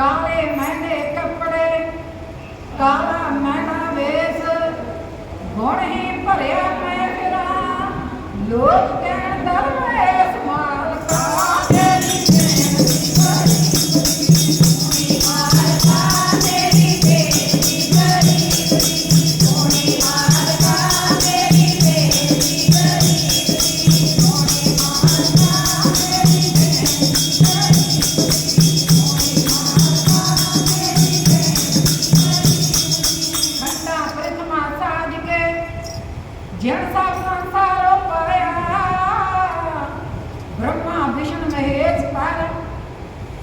ਕਾਲੇ ਮਹਿੰਦੇ ਕੱਪੜੇ ਕਾਲਾ ਮਹਿਣਾ ਵੇਸ ਗੁਣ ਹੀ ਭਰਿਆ ਮੈਂ ਫਿਰਾਂ। ਲੋਕ ਕਹਿਣ ਦਰਵੇਸ ਜਨ ਸਭ ਸੰਸਾਰੋ ਪਾਇਆ ਬ੍ਰਹਮਾ ਵਿਸ਼ਨ ਮਹੇਸ਼ ਪਰ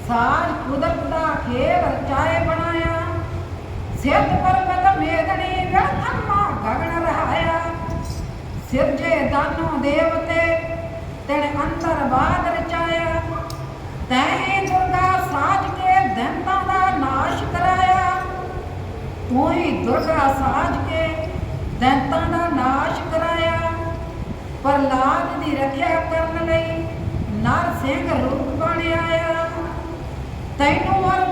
ਸਾਜ ਕੁਦਰਤ ਦਾ ਖੇਲ ਰਚਾਏ ਬਣਾਇਆ ਸਿੱਧ ਪਰਬਤ ਮੇਦਣੀ ਗਣਥਮਾ ਗਗਨ ਰਹਾਇਆ ਸਿਰਜੇ ਦਾਨੋ ਦੇਵਤੇ ਤਣ ਅੰਤਰ ਬਾਦ ਰਚਾਇਆ ਤੈਂ ਦੁਰਗਾ ਸਾਜ ਕੇ ਦੰਤਾਂ ਦਾ ਨਾਸ਼ ਕਰਾਇਆ ਤੂੰ ਹੀ ਦੁਰਗਾ ਸਾਜ ਕੇ ਦੈਂਤਾਂ ਦਾ ਨਾਸ਼ ਕਰਾਇਆ ਪ੍ਰਹਲਾਦ ਦੀ ਰੱਖਿਆ ਕਰਨ ਲਈ ਨਰ ਸਿੰਘ ਰੂਪ ਬਣ ਆਇਆ ਤੈਨੂੰ ਵਰ